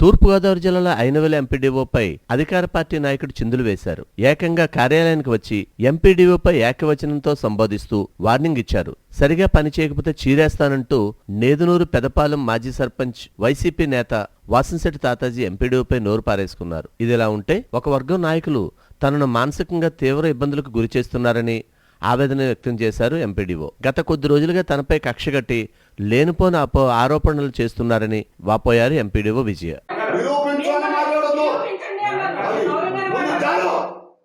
తూర్పుగోదావరి జిల్లాలో ఐనవెల ఎంపీడీఓపై అధికార పార్టీ నాయకుడు చిందులు వేశారు. ఏకంగా కార్యాలయానికి వచ్చి ఎంపీడీఓపై ఏకవచనంతో సంబోధిస్తూ వార్నింగ్ ఇచ్చారు. సరిగా పని చేయకపోతే చీరేస్తానంటూ నేదునూరు పెదపాలెం మాజీ సర్పంచ్ వైసీపీ నేత వాసంశెట్టి తాతాజీ ఎంపీడీఓపై నోరు పారేసుకున్నారు. ఇదిలా ఉంటే ఒక వర్గం నాయకులు తనను మానసికంగా తీవ్ర ఇబ్బందులకు గురి చేస్తున్నారని ఆవేదన వ్యక్తం చేశారు ఎంపీడీఓ. గత కొద్ది రోజులుగా తనపై కక్షగట్టి లేనిపోని అపో ఆరోపణలు చేస్తున్నారని వాపోయారు ఎంపీడీఓ విజయ. నిరూపించండి ముందు చాలు.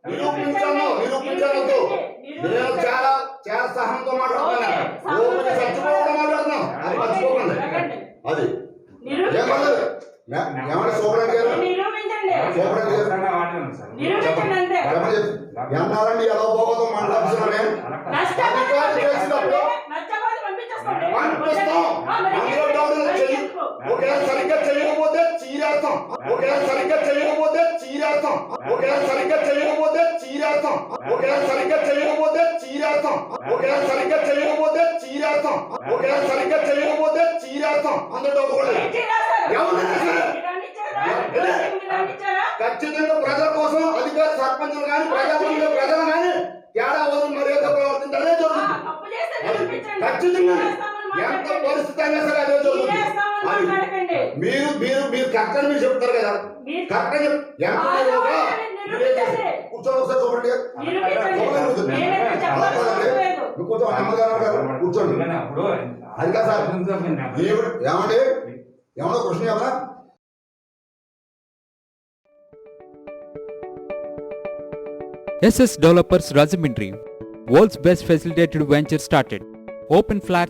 నిరూపించాను ఒకవేళ సరిగ్గా చేయకపోతే చీరేస్తాం. ఒకవేళ సరిగ్గా చేయకపోతే చీరేస్తాం. ఒకవేళ సరిగ్గా చేయకపోతే చీరేస్తాం. ఒకవేళ సరిగ్గా చేయకపోతే చీరేస్తాం. ఒకవేళ సరిగ్గా చేయకపోతే చీరేస్తాం. ఒకవేళ సరిగ్గా చేయకపోతే చీరేస్తాం. అందులో? మీరు. మీరు? ఖచ్చితంగా ప్రజల కోసం అధికార సర్పంచులు కానీ ప్రజాప్రతినిధులు ప్రజలు కానీ తేడా వదిలి మర్యాద ప్రవర్తించడమే ఆ, జరుగుతుంది. ఖచ్చితంగా. ఎంత. పరిస్థితి అయినా సరే అదే మాట్లాడకండి. మీరు మీరు మీరు కరెక్ట్ అని మీరు చెప్తారు కదా. కరెక్ట్ అని ఎంపీగా కూర్చొని ఒకసారి చూడండి. నిరూపించండి. కూర్చోండి. అమ్మగారు గారు అది కాదు సార్. ఏమండి? ఏమన్నా క్వశ్చన్ ఏమన్నా? SS Developers Rajamindri, world's best facilitated venture started. Open flat,